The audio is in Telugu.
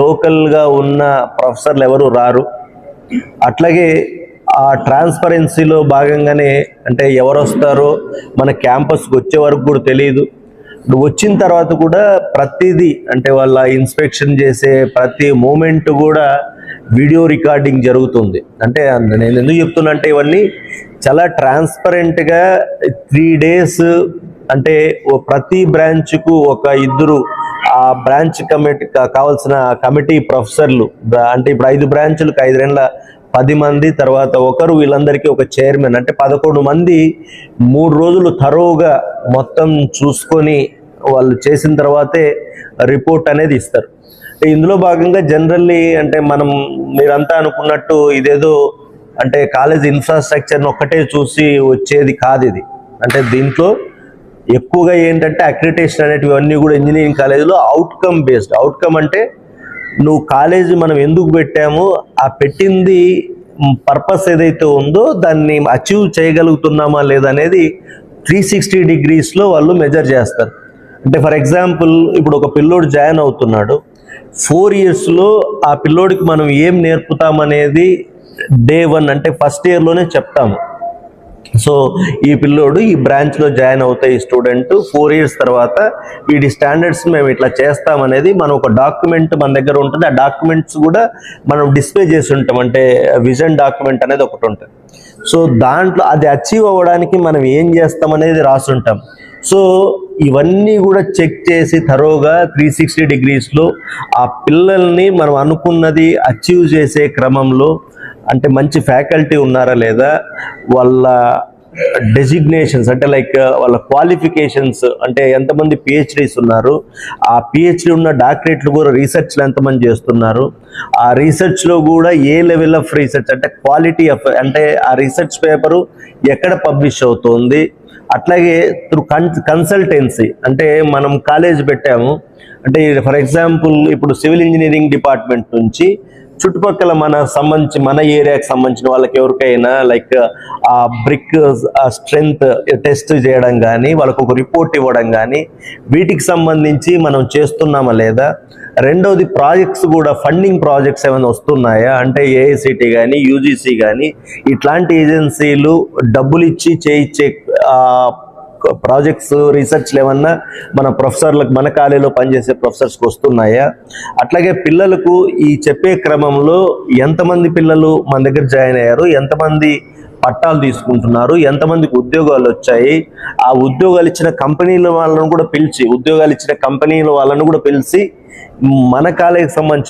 లోకల్గా ఉన్న ప్రొఫెసర్లు ఎవరు రారు. అట్లాగే ఆ ట్రాన్స్పరెన్సీలో భాగంగానే అంటే ఎవరు వస్తారో మన క్యాంపస్కి వచ్చే వరకు కూడా తెలియదు వచ్చిన తర్వాత కూడా ప్రతిదీ అంటే వాళ్ళ ఇన్స్పెక్షన్ చేసే ప్రతి మూమెంట్ కూడా వీడియో రికార్డింగ్ జరుగుతుంది. అంటే నేను ఎందుకు చెప్తున్నా అంటే ఇవన్నీ చాలా ట్రాన్స్పరెంట్గా త్రీ డేస్ అంటే ఓ ప్రతి బ్రాంచ్కు ఒక ఇద్దరు ఆ బ్రాంచ్ కమిటీ కావాల్సిన కమిటీ ప్రొఫెసర్లు అంటే ఇప్పుడు ఐదు బ్రాంచులకు ఐదు పది మంది తర్వాత ఒకరు వీళ్ళందరికీ ఒక చైర్మన్. అంటే పదకొండు మంది మూడు రోజులు తరోగా మొత్తం చూసుకొని వాళ్ళు చేసిన తర్వాతే రిపోర్ట్ అనేది ఇస్తారు. ఇందులో భాగంగా జనరల్లీ అంటే మనం మీరంతా అనుకున్నట్టు ఇదేదో అంటే కాలేజ్ ఇన్ఫ్రాస్ట్రక్చర్ని ఒక్కటే చూసి వచ్చేది కాదు ఇది. అంటే దీంట్లో ఎక్కువగా ఏంటంటే అక్రిటేషన్ అనేటివి అన్నీ కూడా ఇంజనీరింగ్ కాలేజీలో అవుట్కమ్ బేస్డ్ అవుట్కమ్ అంటే నువ్వు కాలేజీ మనం ఎందుకు పెట్టామో? ఆ పెట్టింది పర్పస్ ఏదైతే ఉందో దాన్ని అచీవ్ చేయగలుగుతున్నామా లేదనేది త్రీ సిక్స్టీ డిగ్రీస్లో వాళ్ళు మెజర్ చేస్తారు. అంటే ఫర్ ఎగ్జాంపుల్ ఇప్పుడు ఒక పిల్లోడు జాయిన్ అవుతున్నాడు. ఫోర్ ఇయర్స్లో ఆ పిల్లోడికి మనం ఏం నేర్పుతామనేది డే వన్ అంటే ఫస్ట్ ఇయర్లోనే చెప్తాము. సో ఈ పిల్లోడు ఈ బ్రాంచ్లో జాయిన్ అవుతాయి ఈ స్టూడెంట్ ఫోర్ ఇయర్స్ తర్వాత వీటి స్టాండర్డ్స్ మేము ఇట్లా చేస్తామనేది మనం ఒక డాక్యుమెంట్ మన దగ్గర ఉంటుంది. ఆ డాక్యుమెంట్స్ కూడా మనం డిస్ప్లే చేసి ఉంటాం. అంటే విజన్ డాక్యుమెంట్ అనేది ఒకటి ఉంటుంది. సో దాంట్లో అది అచీవ్ అవ్వడానికి మనం ఏం చేస్తాం అనేది రాసుంటాం. సో ఇవన్నీ కూడా చెక్ చేసి తరోగా త్రీ సిక్స్టీ డిగ్రీస్లో ఆ పిల్లల్ని మనం అనుకున్నది అచీవ్ చేసే క్రమంలో అంటే మంచి ఫ్యాకల్టీ ఉన్నారా లేదా? వాళ్ళ డెసిగ్నేషన్స్ అంటే లైక్ వాళ్ళ క్వాలిఫికేషన్స్ అంటే ఎంతమంది పిహెచ్డీస్ ఉన్నారు? ఆ పిహెచ్డీ ఉన్న డాక్టరేట్లు కూడా రీసెర్చ్లు ఎంతమంది చేస్తున్నారు? ఆ రీసెర్చ్లో కూడా ఏ లెవెల్ ఆఫ్ రీసెర్చ్ అంటే క్వాలిటీ ఆఫ్ అంటే ఆ రీసెర్చ్ పేపరు ఎక్కడ పబ్లిష్ అవుతుంది? అట్లాగే త్రూ కన్ కన్సల్టెన్సీ అంటే మనం కాలేజ్ పెట్టాము. అంటే ఫర్ ఎగ్జాంపుల్ ఇప్పుడు సివిల్ ఇంజనీరింగ్ డిపార్ట్మెంట్ నుంచి చుట్టుపక్కల మన సంబంధించి మన ఏరియాకి సంబంధించిన వాళ్ళకి ఎవరికైనా లైక్ ఆ బ్రిక్ స్ట్రెంగ్త్ టెస్ట్ చేయడం కానీ వాళ్ళకు ఒక రిపోర్ట్ ఇవ్వడం కానీ వీటికి సంబంధించి మనం చేస్తున్నామా లేదా? రెండవది ప్రాజెక్ట్స్ కూడా ఫండింగ్ ప్రాజెక్ట్స్ ఏమైనా వస్తున్నాయా? అంటే ఏఐసిటి కానీ యూజీసీ కానీ ఇట్లాంటి ఏజెన్సీలు డబ్బులు ఇచ్చి చేయించే ప్రాజెక్ట్స్ రీసెర్చ్లు ఏమన్నా మన ప్రొఫెసర్లకు మన కాలేజీలో పనిచేసే ప్రొఫెసర్స్కి వస్తున్నాయా? అట్లాగే పిల్లలకు ఈ చెప్పే క్రమంలో ఎంతమంది పిల్లలు మన దగ్గర జాయిన్ అయ్యారు? ఎంతమంది పట్టాలు తీసుకుంటున్నారు? ఎంతమందికి ఉద్యోగాలు వచ్చాయి? ఆ ఉద్యోగాలు ఇచ్చిన కంపెనీల వాళ్ళను కూడా పిలిచి ఉద్యోగాలు ఇచ్చిన కంపెనీల వాళ్ళను కూడా పిలిచి మన కాలేజీకి సంబంధించి